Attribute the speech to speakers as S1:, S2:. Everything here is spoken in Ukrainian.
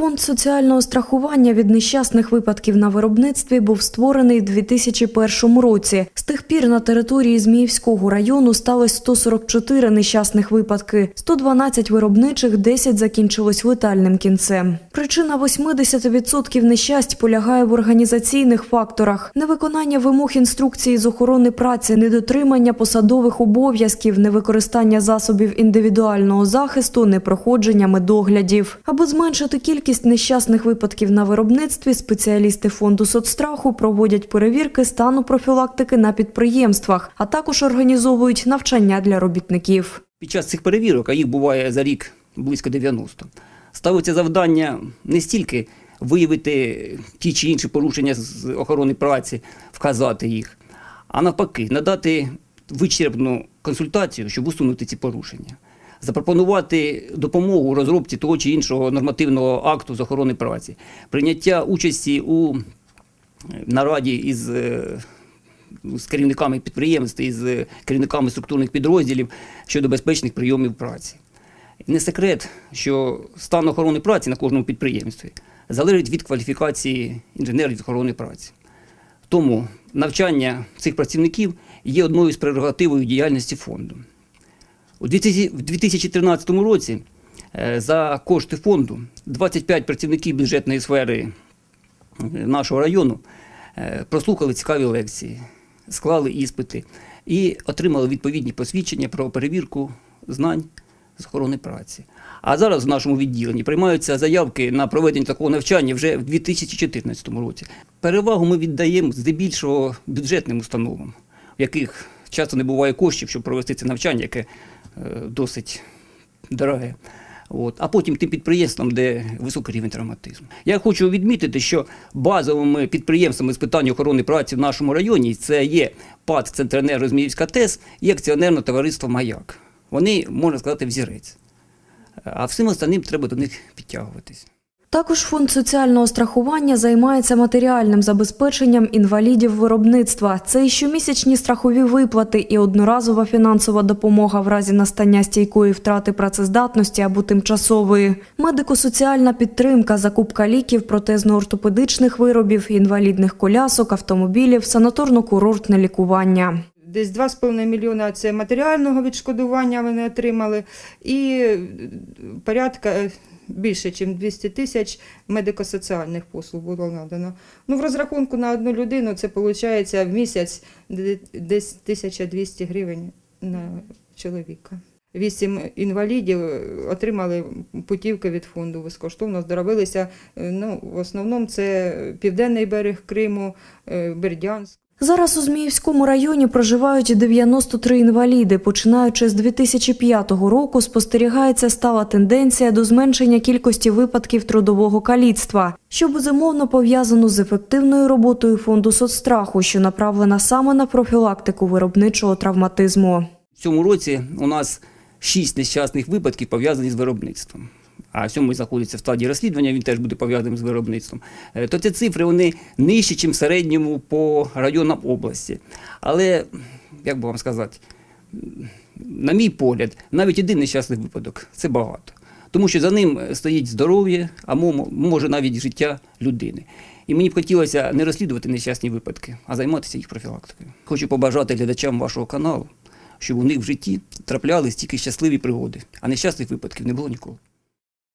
S1: Фонд соціального страхування від нещасних випадків на виробництві був створений у 2001 році. З тих пір на території Зміївського району сталося 144 нещасних випадки, 112 виробничих, 10 закінчилось летальним кінцем. Причина 80% нещасть полягає в організаційних факторах: невиконання вимог інструкції з охорони праці, недотримання посадових обов'язків, невикористання засобів індивідуального захисту, непроходження медоглядів. Аби зменшити кількість нещасних випадків на виробництві, спеціалісти фонду соцстраху проводять перевірки стану профілактики на підприємствах, а також організовують навчання для робітників.
S2: Під час цих перевірок, а їх буває за рік близько 90, ставиться завдання не стільки виявити ті чи інші порушення з охорони праці, вказати їх, а навпаки, надати вичерпну консультацію, щоб усунути ці порушення. Запропонувати допомогу у розробці того чи іншого нормативного акту з охорони праці, прийняття участі у е, нараді із е, з керівниками підприємств і з керівниками структурних підрозділів щодо безпечних прийомів праці. Не секрет, що стан охорони праці на кожному підприємстві залежить від кваліфікації інженерів з охорони праці. Тому навчання цих працівників є одною з прерогативою діяльності фонду. У 2013 році е, за кошти фонду 25 працівників бюджетної сфери е, нашого району е, прослухали цікаві лекції, склали іспити і отримали відповідні посвідчення про перевірку знань з охорони праці. А зараз в нашому відділенні приймаються заявки на проведення такого навчання вже в 2014 році. Перевагу ми віддаємо здебільшого бюджетним установам, в яких часто не буває коштів, щоб провести це навчання, яке досить дороге. От. А потім тим підприємствам, де високий рівень травматизму. Я хочу відмітити, що базовими підприємствами з питань охорони праці в нашому районі це є ПАД Центренерго Зміївська ТЕС і акціонерне товариство Маяк. Вони, можна сказати, взірець. А всім останнім треба до них підтягуватись.
S1: Також фонд соціального страхування займається матеріальним забезпеченням інвалідів виробництва. Це і щомісячні страхові виплати і одноразова фінансова допомога в разі настання стійкої втрати працездатності або тимчасової, медико-соціальна підтримка, закупка ліків, протезно-ортопедичних виробів, інвалідних колясок, автомобілів, санаторно-курортне лікування.
S3: Десь 2,5 мільйона це матеріального відшкодування вони отримали, і порядка е, більше, ніж 200 тисяч медико-соціальних послуг було надано. Ну, в розрахунку на одну людину це виходить в місяць десь 1200 гривень на чоловіка. Вісім інвалідів е, отримали путівки від фонду безкоштовно, оздоровилися. Е, Ну, в основному це Південний берег Криму, е, Бердянськ.
S1: Зараз у Зміївському районі проживають 93 інваліди. Починаючи з 2005 року спостерігається стала тенденція до зменшення кількості випадків трудового каліцтва, що безумовно пов'язано з ефективною роботою фонду соцстраху, що направлена саме на профілактику виробничого травматизму.
S2: В цьому році у нас шість нещасних випадків пов'язані з виробництвом. А сьомий знаходиться в стадії розслідування, він теж буде пов'язаним з виробництвом. Е, То ці цифри вони нижчі, ніж в середньому по районам області. Але, як би вам сказати, на мій погляд, навіть один нещасний випадок це багато. Тому що за ним стоїть здоров'я, а може навіть життя людини. І мені б хотілося не розслідувати нещасні випадки, а займатися їх профілактикою. Хочу побажати глядачам вашого каналу, щоб у них в житті траплялись тільки щасливі пригоди, а нещасних випадків не було ніколи.